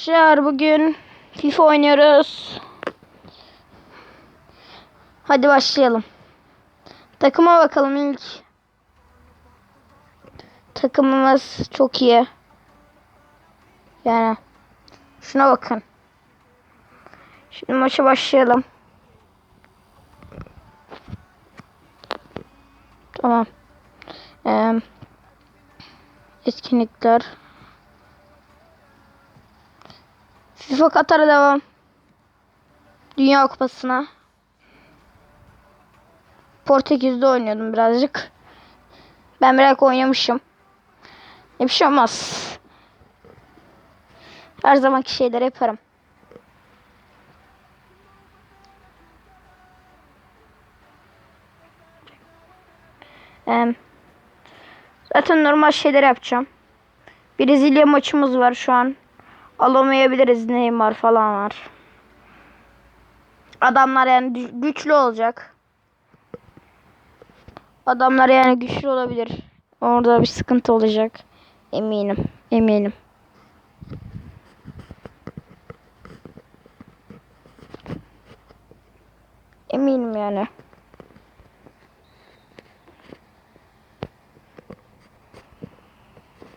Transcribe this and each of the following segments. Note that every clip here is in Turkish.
Arkadaşlar bugün FIFA oynuyoruz. Hadi başlayalım. Takıma bakalım ilk. Takımımız çok iyi. Yani şuna bakın. Şimdi maça başlayalım. Tamam. Ee, etkinlikler. FIFA Katar'a devam. Dünya Kupası'na. Portekiz'de oynuyordum birazcık. Ben biraz oynamışım. Ne bir şey olmaz. Her zamanki şeyleri yaparım. Zaten normal şeyler yapacağım. Brezilya maçımız var şu an. Alamayabiliriz. Neymar falan var. Adamlar yani güçlü olacak. Adamlar yani güçlü olabilir. Orada bir sıkıntı olacak. Eminim. Eminim. Eminim yani.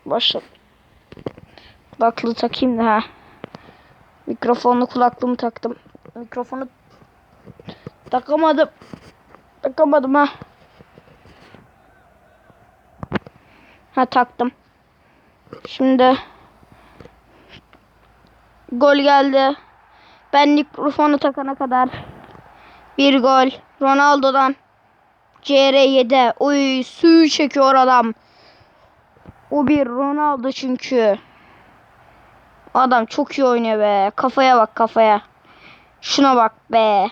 Başla. Kulaklığı takayım da ha. Mikrofonlu kulaklığımı taktım. Mikrofonu takamadım. Takamadım ha. Ha taktım. Şimdi gol geldi. Ben mikrofonu takana kadar bir gol Ronaldo'dan CR7. Uy suyu çekiyor adam. O bir Ronaldo çünkü. Adam çok iyi oynuyor be. Kafaya bak kafaya. Şuna bak be.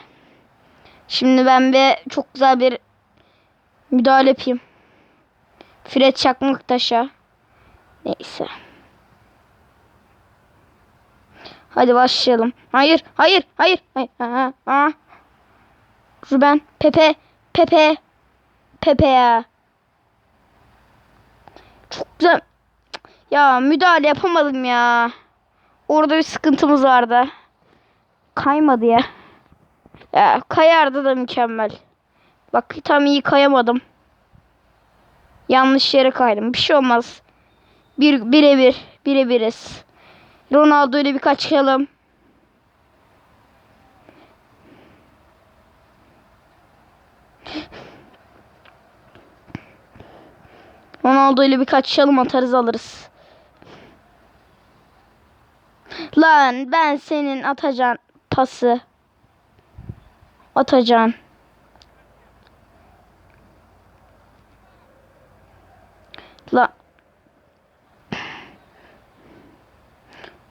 Şimdi ben bir çok güzel bir müdahale yapayım. Fred Çakmaktaş'a. Neyse. Hadi başlayalım. Hayır, hayır, hayır. hayır. Ha, ha. Ruben, Pepe, Pepe, Pepe ya. Çok güzel. Ya müdahale yapamadım ya. Orada bir sıkıntımız vardı. Kaymadı ya. Ya kayardı da mükemmel. Bak tam iyi kayamadım. Yanlış yere kaydım. Bir şey olmaz. Bir birebir birebiriz. Ronaldo ile birkaç çalım. Ronaldo ile birkaç çalım atarız alırız. Lan ben senin atacağın pası atacağın. La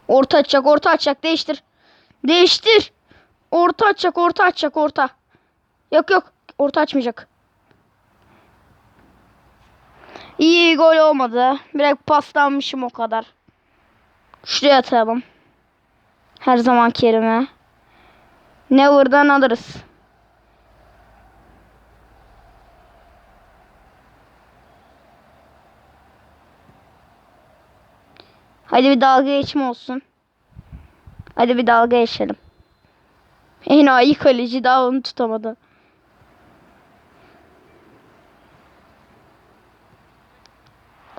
Orta açacak, orta açacak. Değiştir. Değiştir. Orta açacak, orta açacak, orta. Yok yok, orta açmayacak. İyi gol olmadı. Biraz paslanmışım o kadar. Şuraya atalım. Her zamanki yerime. Never'dan alırız. Hadi bir dalga geçme olsun. Hadi bir dalga geçelim. Enayi kaleci daha onu tutamadı.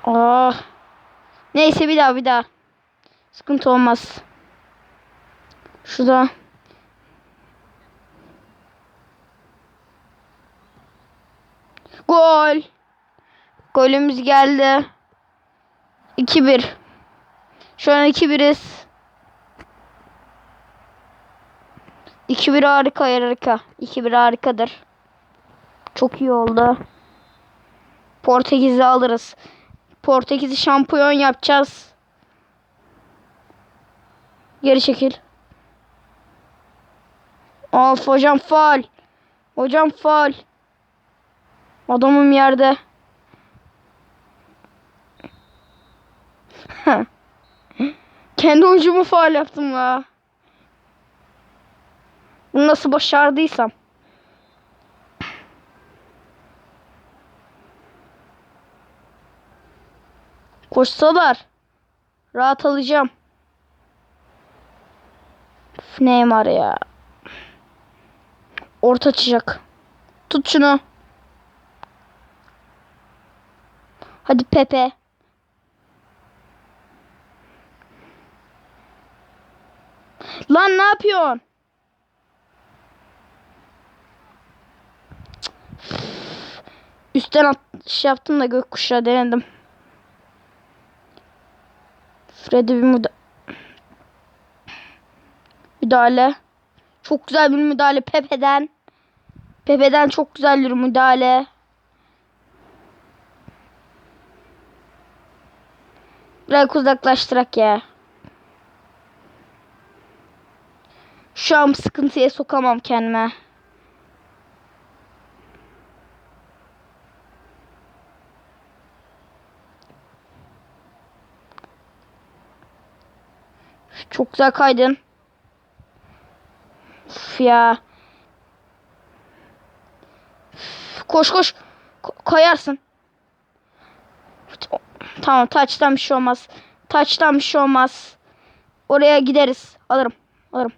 Ah. Neyse bir daha bir daha. Sıkıntı olmaz. Şurada. Gol. Golümüz geldi. 2-1. Şu an 2-1'iz. 2-1 harika harika. 2-1 harikadır. Çok iyi oldu. Portekiz'i alırız. Portekiz'i şampiyon yapacağız. Geri çekil. Of hocam faal. Hocam faal. Adamım yerde. Kendi oyuncumu faal yaptım la. Bunu nasıl başardıysam. Koşsalar. Rahat alacağım. Neymar ya. Orta açacak. Tut şunu. Hadi Pepe. Lan ne yapıyorsun? Üstten atış yaptım da gökkuşağı denedim. Freddy bir müda müdahale. Çok güzel bir müdahale Pepe'den. Pepe'den çok güzel bir müdahale. Biraz uzaklaştırak ya. Şu an sıkıntıya sokamam kendime. Çok güzel kaydın. Ya. Koş koş. Ko- kayarsın. Tamam taçtan bir şey olmaz. Taçtan bir şey olmaz. Oraya gideriz. Alırım. Alırım.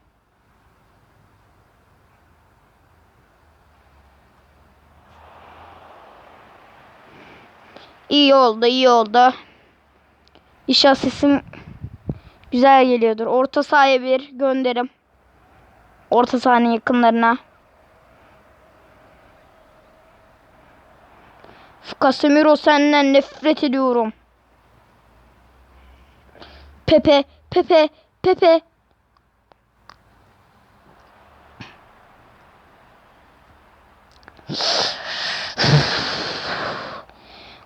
İyi oldu, iyi oldu. İnşallah sesim güzel geliyordur. Orta sahaya bir gönderim. Orta sahanın yakınlarına. Casemiro senden nefret ediyorum. Pepe, Pepe, Pepe.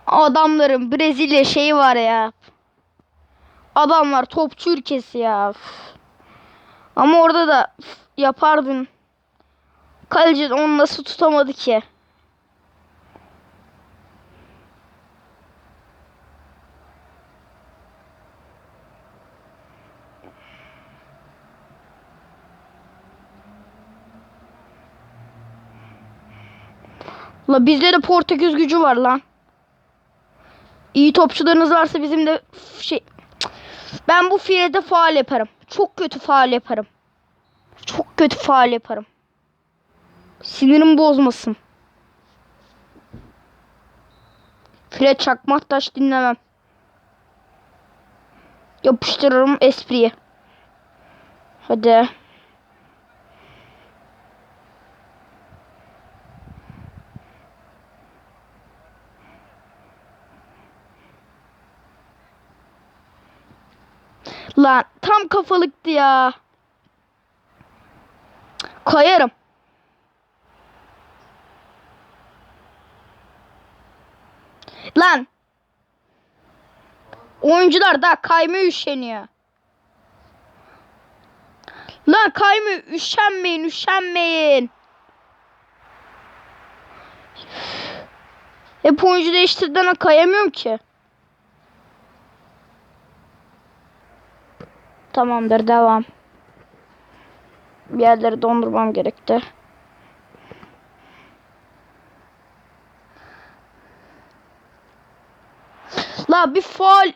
Adamların Brezilya şeyi var ya. Adamlar topçu ülkesi ya. Ama orada da yapardın. Kaleci onu nasıl tutamadı ki? La bizde de Portekiz gücü var lan. İyi topçularınız varsa bizim de şey ben bu filede faal yaparım. Çok kötü faal yaparım. Çok kötü faal yaparım. Sinirim bozmasın. File çakmak taş dinlemem. Yapıştırırım espriyi. Hadi. Lan tam kafalıktı ya. Kayarım. Lan. Oyuncular daha kaymaya üşeniyor. Lan kayma üşenmeyin üşenmeyin. Hep oyuncu değiştirdiğine kayamıyorum ki. Tamamdır devam. Bir yerleri dondurmam gerekti. La bir faal.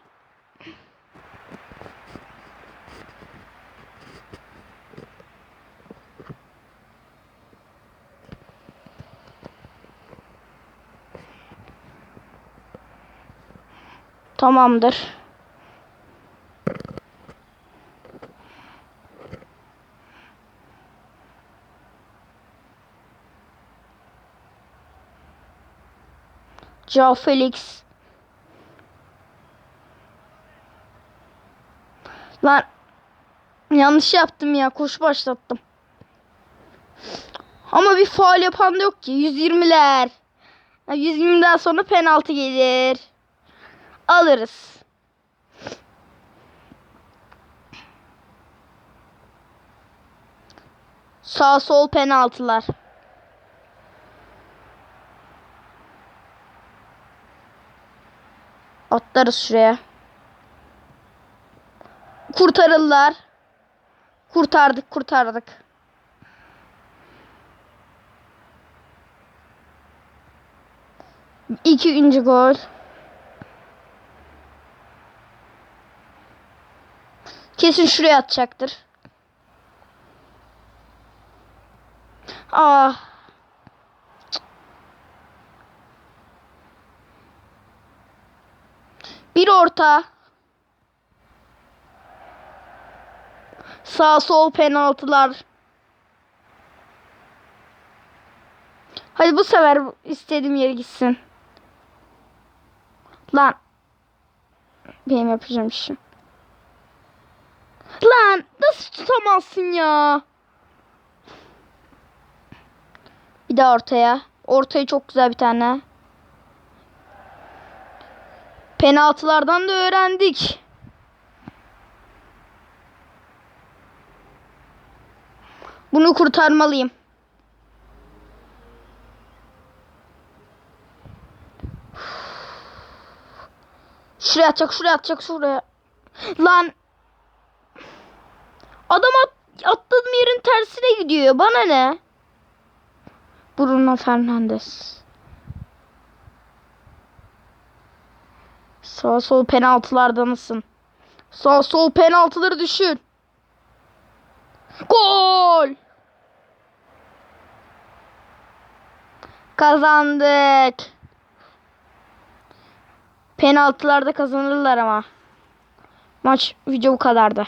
Tamamdır. Joao Felix. Lan yanlış yaptım ya. Koşu başlattım. Ama bir faal yapan da yok ki. 120'ler. Ya 120'den sonra penaltı gelir. Alırız. Sağ sol penaltılar. Atlarız şuraya. Kurtarırlar. Kurtardık, kurtardık. İkinci gol. Kesin şuraya atacaktır. Ah. Bir orta. Sağ sol penaltılar. Hadi bu sefer istediğim yere gitsin. Lan. Benim yapacağım işim. Lan nasıl tutamazsın ya? Bir daha ortaya. Ortaya çok güzel bir tane. Penaltılardan da öğrendik. Bunu kurtarmalıyım. Şuraya atacak, şuraya atacak, şuraya. Lan. Adam at, atladığım yerin tersine gidiyor. Bana ne? Bruno Fernandes. Sağ sol penaltılarda mısın? Sağ sol penaltıları düşün. Gol! Kazandık. Penaltılarda kazanırlar ama. Maç video bu kadardı.